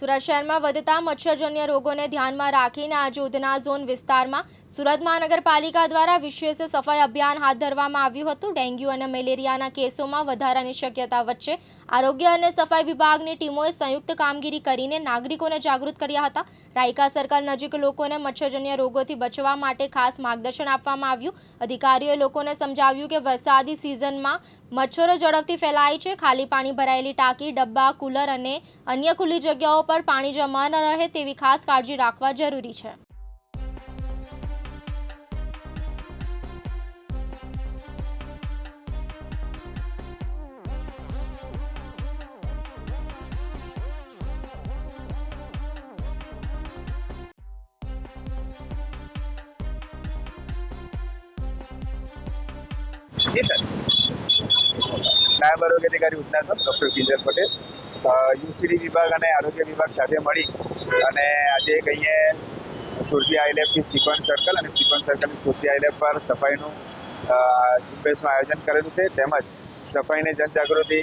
સુરત શહેરમાં વધતા મચ્છરજન્ય રોગોને ધ્યાનમાં રાખીને આજે ઉધના ઝોન વિસ્તારમાં સુરત મહાનગરપાલિકા દ્વારા વિશેષ સફાઈ અભિયાન હાથ ધરવામાં આવ્યું હતું. ડેન્ગ્યુ અને મેલેરિયાના કેસોમાં વધારાની શક્યતા વચ્ચે આરોગ્ય અને સફાઈ વિભાગની ટીમોએ સંયુક્ત કામગીરી કરીને નાગરિકોને જાગૃત કર્યા હતા. રાયકા સર્કલ નજીક લોકોને મચ્છરજન્ય રોગોથી બચવા માટે ખાસ માર્ગદર્શન આપવામાં આવ્યું. અધિકારીઓએ લોકોને સમજાવ્યું કે વરસાદી સિઝનમાં મચ્છરો ઝડપથી ફેલાય છે. ખાલી પાણી ભરાયેલી ટાંકી, ડબ્બા, કુલર અને અન્ય ખુલ્લી જગ્યાઓ પર પાણી જમા ન રહે તેવી ખાસ કાળજી રાખવા જરૂરી છે. જી સર નાયબ આરોગ્ય અધિકારી ઉધના સાહેબ ડૉક્ટર કિંજર પટેલ. યુસીડી વિભાગ અને આરોગ્ય વિભાગ સાથે મળી અને આજે એક અહીંયા સુરતી આઈલેબથી સિક્વન્સ સર્કલ અને સિક્વન્સ સર્કલની સુરતી આઈલેબ પર સફાઈનું ઝુંબેશનું આયોજન કરેલું છે. તેમજ સફાઈની જનજાગૃતિ,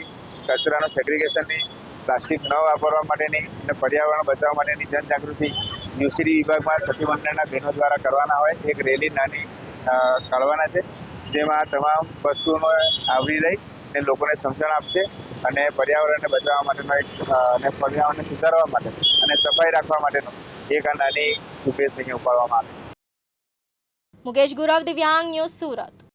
કચરાનું સેગ્રિગેશનની, પ્લાસ્ટિક ન વાપરવા માટેની અને પર્યાવરણ બચાવવા માટેની જનજાગૃતિ યુસીડી વિભાગમાં સખી મંડળના બહેનો દ્વારા કરવાના હોય, એક રેલી નાની કાઢવાના છે, જેમાં તમામ વસ્તુઓનો આવરી લઈ અને લોકોને સમજણ આપશે અને પર્યાવરણને બચાવવા માટેનો એક અને પર્યાવરણને સુધારવા માટે અને સફાઈ રાખવા માટેનો એક આ નાની ઝુંબેશ અહીંયા ઉપાડવામાં આવી છે. મુકેશ ગુરવ, દિવ્યાંગ ન્યૂઝ સુરત.